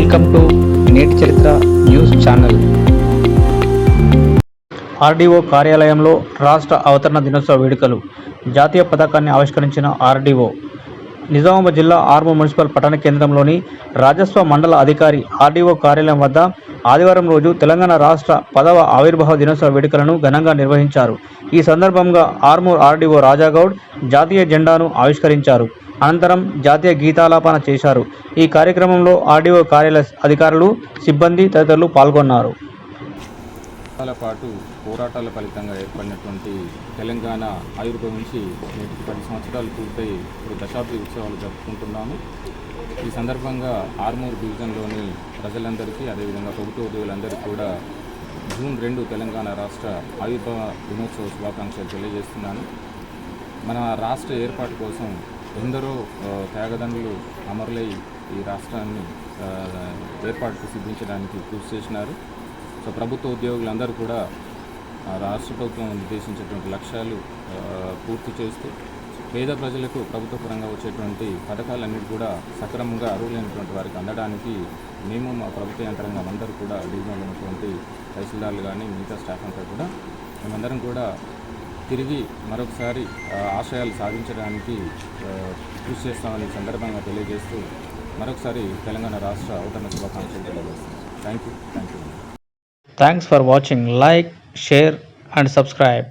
Welcome to నేటి చరిత్ర news channel. RDO కార్యాలయంలో రాష్ట్ర అవతరణ దినోత్సవ వేడుకలు. జాతీయ పథకాన్ని ఆవిష్కరించిన ఆర్డీఓ. నిజామాబాద్ జిల్లా ఆర్మూర్ మున్సిపల్ పట్టణ కేంద్రంలోని రాజస్వ మండల అధికారి ఆర్డీఓ కార్యాలయం వద్ద ఆదివారం రోజు తెలంగాణ రాష్ట్ర పదవ ఆవిర్భావ దినోత్సవ వేడుకలను ఘనంగా నిర్వహించారు. ఈ సందర్భంగా ఆర్మూర్ ఆర్డీఓ రాజాగౌడ్ జాతీయ జెండాను ఆవిష్కరించారు. అనంతరం జాతీయ గీతాలాపన చేశారు. ఈ కార్యక్రమంలో ఆర్డీఓ కార్యాలయ అధికారులు సిబ్బంది తదితరులు పాల్గొన్నారు. పాటు పోరాటాల ఫలితంగా ఏర్పడినటువంటి తెలంగాణ ఆవిర్భవించి నేటికి పది సంవత్సరాలు పూర్తయి ఇప్పుడు దశాబ్ది ఉత్సవాలు జరుపుకుంటున్నాము. ఈ సందర్భంగా ఆర్మూర్ డివిజన్లోని ప్రజలందరికీ అదేవిధంగా ప్రభుత్వ ఉద్యోగులందరికీ కూడా జూన్ రెండు తెలంగాణ రాష్ట్ర ఆవిర్భావ దినోత్సవ శుభాకాంక్షలు తెలియజేస్తున్నాను. మన రాష్ట్ర ఏర్పాటు కోసం ఎందరో త్యాగదండలు అమరులై ఈ రాష్ట్రాన్ని ఏర్పాటుకు సిద్ధించడానికి కృషి చేసినారు. సో ప్రభుత్వ ఉద్యోగులందరూ కూడా రాష్ట్ర ప్రభుత్వం నిర్దేశించేటువంటి లక్ష్యాలు పూర్తి చేస్తూ పేద ప్రజలకు ప్రభుత్వ పరంగా వచ్చేటువంటి పథకాలన్నిటి కూడా సక్రమంగా అర్హులైనటువంటి వారికి అందడానికి మేము మా ప్రభుత్వ యంత్రాంగం అందరూ కూడా డివిజన్లో ఉన్నటువంటి తహసీల్దార్లు కానీ మిగతా స్టాఫ్ అంతా కూడా మేమందరం కూడా తిరిగి మరొకసారి ఆశయాలు సాధించడానికి కృషి చేస్తామని సందర్భంగా తెలియజేస్తూ మరొకసారి తెలంగాణ రాష్ట్ర అవతరణ శుభాకాంక్షలు తెలియజేస్తాం thank you thank you thanks for watching like share and subscribe